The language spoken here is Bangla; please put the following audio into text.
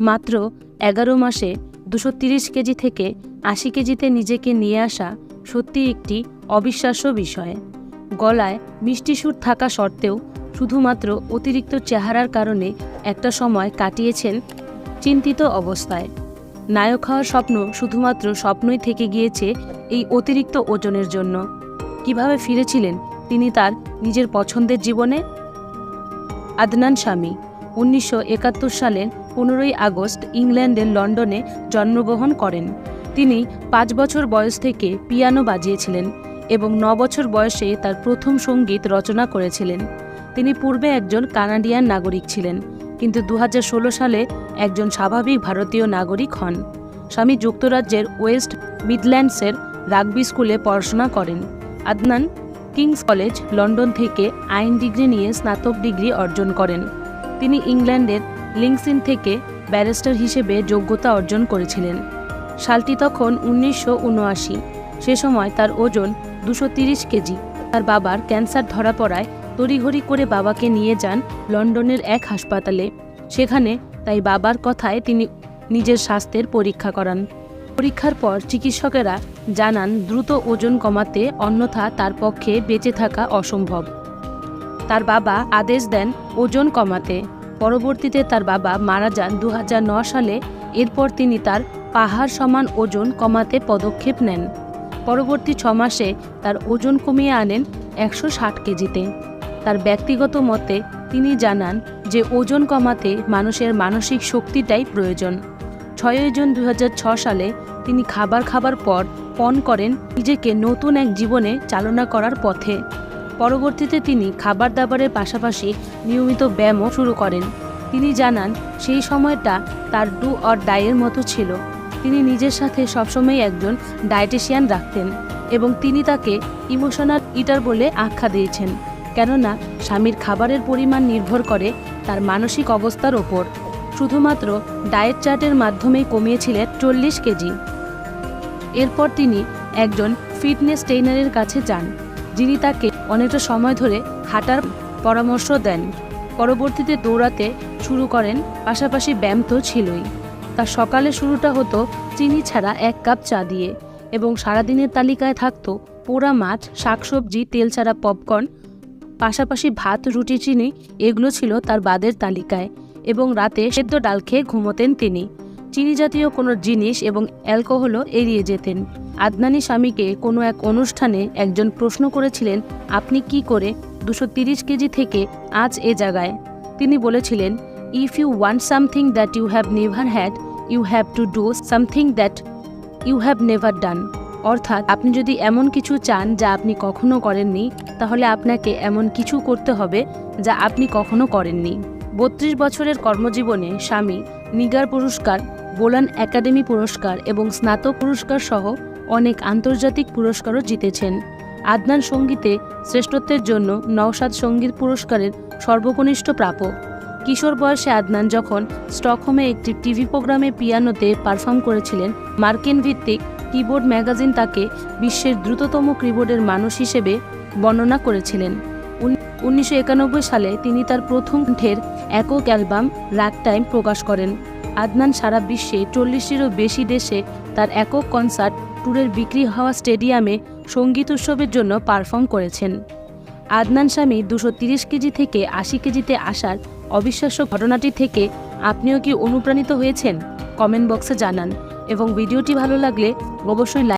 মাত্র এগারো মাসে দুশো তিরিশ কেজি থেকে আশি কেজিতে নিজেকে নিয়ে আসা সত্যি একটি অবিশ্বাস্য বিষয়। গলায় মিষ্টি সুর থাকা সত্ত্বেও শুধুমাত্র অতিরিক্ত চেহারার কারণে একটা সময় কাটিয়েছেন চিন্তিত অবস্থায়। নায়ক হওয়ার স্বপ্ন শুধুমাত্র স্বপ্নই থেকে গিয়েছে এই অতিরিক্ত ওজনের জন্য। কীভাবে ফিরেছিলেন তিনি তার নিজের পছন্দের জীবনে? আদনান স্বামী উনিশশো একাত্তর সালের পনেরোই আগস্ট ইংল্যান্ডের লন্ডনে জন্মগ্রহণ করেন। তিনি পাঁচ বছর বয়স থেকে পিয়ানো বাজিয়েছিলেন এবং ন বছর বয়সে তার প্রথম সংগীত রচনা করেছিলেন। তিনি পূর্বে একজন কানাডিয়ান নাগরিক ছিলেন, কিন্তু দু হাজার ষোলো সালে একজন স্বাভাবিক ভারতীয় নাগরিক হন। স্বামী যুক্তরাজ্যের ওয়েস্ট মিডল্যান্ডসের রাগবি স্কুলে পড়াশোনা করেন। আদনান কিংস কলেজ লন্ডন থেকে আইন ডিগ্রি নিয়ে স্নাতক ডিগ্রি অর্জন করেন। তিনি ইংল্যান্ডের লিংসিন থেকে ব্যারিস্টার হিসেবে যোগ্যতা অর্জন করেছিলেন। সালটি তখন উনিশশো উনআশি। সে সময় তার ওজন দুশো কেজি। তার বাবার ক্যান্সার ধরা পড়ায় তড়িঘড়ি করে বাবাকে নিয়ে যান লন্ডনের এক হাসপাতালে। সেখানে তাই বাবার কথায় তিনি নিজের স্বাস্থ্যের পরীক্ষা করান। পরীক্ষার পর চিকিৎসকেরা জানান, দ্রুত ওজন কমাতে অন্যথা তার পক্ষে বেঁচে থাকা অসম্ভব। তার বাবা আদেশ দেন ওজন কমাতে। পরবর্তীতে তার বাবা মারা যান দু সালে। এরপর তিনি তার পাহাড় সমান ওজন কমাতে পদক্ষেপ নেন। পরবর্তী ছ মাসে তার ওজন কমিয়ে আনেন একশো ষাট কেজিতে। তার ব্যক্তিগত মতে, তিনি জানান যে ওজন কমাতে মানুষের মানসিক শক্তিটাই প্রয়োজন। ছয়ই জুন দু সালে তিনি খাবার খাবার পর পণ করেন নিজেকে নতুন এক জীবনে চালনা করার পথে। পরবর্তীতে তিনি খাবার দাবারের পাশাপাশি নিয়মিত ব্যায়ামও শুরু করেন। তিনি জানান, সেই সময়টা তার ডু অর ডাইয়ের মতো ছিল। তিনি নিজের সাথে সবসময় একজন ডায়েটিশিয়ান রাখতেন এবং তিনি তাকে ইমোশনাল ইটার বলে আখ্যা দিয়েছেন, কেননা স্বামীর খাবারের পরিমাণ নির্ভর করে তার মানসিক অবস্থার ওপর। শুধুমাত্র ডায়েট চার্টের মাধ্যমেই কমিয়েছিলেন চল্লিশ কেজি। এরপর তিনি একজন ফিটনেস ট্রেনারের কাছে যান, যিনি তাকে অনেকটা সময় ধরে হাঁটার পরামর্শ দেন। পরবর্তীতে দৌড়াতে শুরু করেন, পাশাপাশি ব্যায়াম তো ছিলই। তার সকালে শুরুটা হতো চিনি ছাড়া এক কাপ চা দিয়ে এবং সারাদিনের তালিকায় থাকতো পোড়া মাছ, শাকসবজি, তেল ছাড়া পপকর্ন, পাশাপাশি ভাত, রুটি, চিনি, এগুলো ছিল তার বাদের তালিকায় এবং রাতে সেদ্ধ ডাল খেয়ে ঘুমোতেন তিনি। চিনি জাতীয় কোনো জিনিস এবং অ্যালকোহলও এড়িয়ে যেতেন। আদনানি স্বামীকে কোনো এক অনুষ্ঠানে একজন প্রশ্ন করেছিলেন, আপনি কি করে দুশো কেজি থেকে আজ এ জায়গায়? তিনি বলেছিলেন if you want something that you have never had you have to do something that you have never done অর্থাৎ, আপনি যদি এমন কিছু চান যা আপনি কখনো করেননি, তাহলে আপনাকে এমন কিছু করতে হবে যা আপনি কখনো করেননি। বত্রিশ বছরের কর্মজীবনে স্বামী নিগার পুরস্কার বোলান একাডেমি পুরস্কার এবং স্নাতক পুরস্কার সহ অনেক আন্তর্জাতিক পুরস্কারও জিতেছেন। আদনান সঙ্গীতে শ্রেষ্ঠত্বের জন্য নওশাদ সংগীত পুরস্কারের সর্বকনিষ্ঠ প্রাপক। কিশোর বয়সে আদনান যখন স্টকহোমে একটি টিভি প্রোগ্রামে পিয়ানোতে পারফর্ম করেছিলেন, মার্কিন ভিত্তিক কিবোর্ড ম্যাগাজিন তাকে বিশ্বের দ্রুততম কিবোর্ডের মানুষ হিসেবে বর্ণনা করেছিলেন। উনিশশো একানব্বই সালে তিনি তার প্রথম ঢের একক অ্যালবাম রাগ টাইম প্রকাশ করেন। আদনান সারা বিশ্বে চল্লিশটিরও বেশি দেশে তার একক কনসার্ট ট্যুরের বিক্রি হওয়া স্টেডিয়ামে সংগীত উৎসবের জন্য পারফর্ম করেছেন। আদনান স্বামী দুশো তিরিশ কেজি থেকে আশি কেজিতে আসার অবিশ্বাস্য ঘটনাটি থেকে আপনিও কি অনুপ্রাণিত হয়েছেন? কমেন্ট বক্সে জানান এবং ভিডিওটি ভালো লাগলে অবশ্যই লাইক